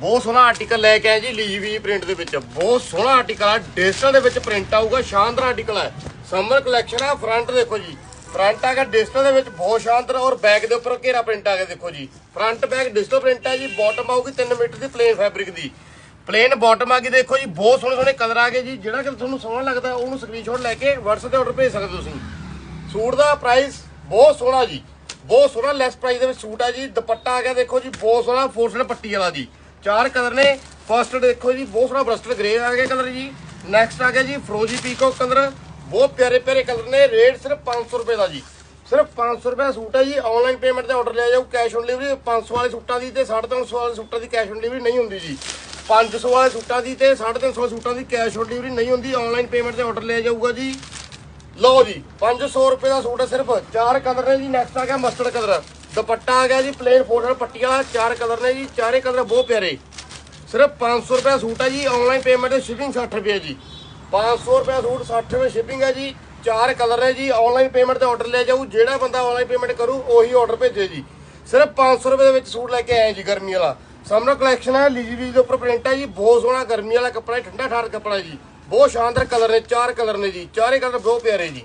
ਬਹੁਤ ਸੋਹਣਾ ਆਰਟੀਕਲ ਲੈ ਕੇ ਆਏ ਜੀ, ਲੀਵੀ ਪ੍ਰਿੰਟ ਦੇ ਵਿੱਚ। ਬਹੁਤ ਸੋਹਣਾ ਆਰਟੀਕਲ ਆ ਡਿਜੀਟਲ ਦੇ ਵਿੱਚ ਪ੍ਰਿੰਟ ਆਊਗਾ, ਸ਼ਾਨਦਾਰ ਆਰਟੀਕਲ ਹੈ ਸਮਰ ਕਲੈਕਸ਼ਨ ਆ ਫਰੰਟ ਦੇਖੋ ਜੀ। ਫਰੰਟ ਆ ਗਿਆ ਡਿਜੀਟਲ ਦੇ ਵਿੱਚ, ਬਹੁਤ ਸ਼ਾਨਦਾਰ, ਔਰ ਬੈਕ ਦੇ ਉੱਪਰ ਘੇਰਾ ਪ੍ਰਿੰਟ ਆ ਗਿਆ, ਦੇਖੋ ਜੀ। ਫਰੰਟ ਬੈਕ ਡਿਜੀਟਲ ਪ੍ਰਿੰਟ ਹੈ ਜੀ ਬਾਟਮ ਆਊਗੀ 3 ਮੀਟਰ ਦੀ ਪਲੇਨ ਫੈਬਰਿਕ ਦੀ। ਪਲੇਨ ਬਾਟਮ ਆ ਗਈ, ਦੇਖੋ ਜੀ, ਬਹੁਤ ਸੋਹਣੇ ਸੋਹਣੇ ਕਲਰ ਆ ਗਏ ਜੀ। ਜਿਹੜਾ ਕਿ ਤੁਹਾਨੂੰ ਸੋਹਣਾ ਲੱਗਦਾ, ਉਹਨੂੰ ਸਕਰੀਨਸ਼ਾਟ ਲੈ ਕੇ WhatsApp ਤੇ ਆਰਡਰ ਭੇਜ ਸਕਦੇ ਹੋ ਤੁਸੀਂ। ਸੂਟ ਦਾ ਪ੍ਰਾਈਸ ਬਹੁਤ ਸੋਹਣਾ ਜੀ। ਬਹੁਤ ਸੋਹਣਾ ਲੈਸ ਪ੍ਰਾਈਸ ਦੇ ਵਿੱਚ ਸੂਟ ਆ ਜੀ। ਦੁਪੱਟਾ ਆ ਗਿਆ, ਦੇਖੋ ਜੀ, ਬਹੁਤ ਸੋਹਣਾ ਫੋਰਸਡ ਪੱਟੀ ਵਾਲਾ ਜੀ। ਚਾਰ ਕਲਰ ਨੇ। ਫਸਟ ਦੇਖੋ ਜੀ, ਬਹੁਤ ਸੋਹਣਾ ਬਰਸਟਡ ਗ੍ਰੇ ਆ ਗਿਆ ਕਲਰ ਜੀ। ਨੈਕਸਟ ਆ ਗਿਆ ਜੀ ਫਰੋਜੀ ਪੀਕੋ ਕਲਰ। ਬਹੁਤ ਪਿਆਰੇ ਪਿਆਰੇ ਕਲਰ ਨੇ, ਰੇਟ ਸਿਰਫ 500 ਰੁਪਏ ਦਾ ਜੀ। ਸਿਰਫ 500 ਰੁਪਏ ਦਾ ਸੂਟ ਹੈ ਜੀ। ਆਨਲਾਈਨ ਪੇਮੈਂਟ ਤੇ ਆਰਡਰ ਲਿਆ ਜਾਊ ਕੈਸ਼ ਔਨ ਡਿਲੀਵਰੀ 500 ਵਾਲੇ ਸੂਟਾਂ ਦੀ ਤੇ 350 ਵਾਲੇ ਸੂਟਾਂ ਦੀ ਕੈਸ਼ ਔਨ ਡਿਲੀਵਰੀ ਨਹੀਂ ਹੁੰਦੀ ਜੀ। 500 ਵਾਲੇ ਸੂਟਾਂ ਦੀ ਤੇ 350 ਵਾਲੇ ਸੂਟਾਂ ਦੀ ਕੈਸ਼ ਔਨ ਡਿਲੀਵਰੀ ਨਹੀਂ ਹੁੰਦੀ। ਆਨਲਾਈਨ ਪੇਮੈਂਟ ਤੇ ਆਰਡਰ ਲਿਆ ਜਾਊਗਾ ਜੀ। ਲਓ ਜੀ 500 ਰੁਪਏ ਦਾ ਸੂਟ ਹੈ ਸਿਰਫ। ਚਾਰ ਕਲਰ ਨੇ ਜੀ ਨੈਕਸਟ ਆ ਗਿਆ ਮਸਟਰਡ ਕਲਰ। ਦੁਪੱਟਾ ਆ ਗਿਆ ਜੀ ਪਲੇਨ ਫੋਟੋ ਪੱਟੀ ਵਾਲਾ, ਚਾਰ ਕਲਰ ਨੇ ਜੀ, ਚਾਰੇ ਕਲਰ ਬਹੁਤ ਪਿਆਰੇ। ਸਿਰਫ 500 ਰੁਪਏ ਦਾ ਸੂਟ ਹੈ ਜੀ ਆਨਲਾਈਨ ਪੇਮੈਂਟ ਤੇ ਸ਼ਿਪਿੰਗ 60 ਰੁਪਏ ਜੀ। 500 ਰੁਪਏ ਦਾ ਸੂਟ 60 ਰੁਪਏ ਸ਼ਿਪਿੰਗ ਹੈ ਜੀ, ਚਾਰ ਕਲਰ ਨੇ ਜੀ ਆਨਲਾਈਨ ਪੇਮੈਂਟ ਤੇ ਆਰਡਰ ਲੈ ਜਾਊ, ਜਿਹੜਾ ਬੰਦਾ ਆਨਲਾਈਨ ਪੇਮੈਂਟ ਕਰੂ, ਉਹੀ ਆਰਡਰ ਭੇਜੇ ਜੀ। ਸਿਰਫ 500 ਰੁਪਏ ਦੇ ਵਿੱਚ ਸੂਟ ਲੈ ਕੇ ਆਏ ਜੀ, ਗਰਮੀ ਵਾਲਾ। ਸਾਹਮਣੇ ਕਲੈਕਸ਼ਨ ਹੈ ਲੀਜੀ ਦੇ ਉੱਪਰ ਪ੍ਰਿੰਟ ਹੈ ਜੀ, ਬਹੁਤ ਸੋਹਣਾ ਗਰਮੀ ਵਾਲਾ ਕੱਪੜਾ, ਠੰਡਾ ਠਾਰ ਕੱਪੜਾ ਜੀ। ਬਹੁਤ ਸ਼ਾਨਦਾਰ ਕਲਰ ਨੇ, ਚਾਰ ਕਲਰ ਨੇ ਜੀ, ਚਾਰੇ ਕਲਰ ਬਹੁਤ ਪਿਆਰੇ ਜੀ।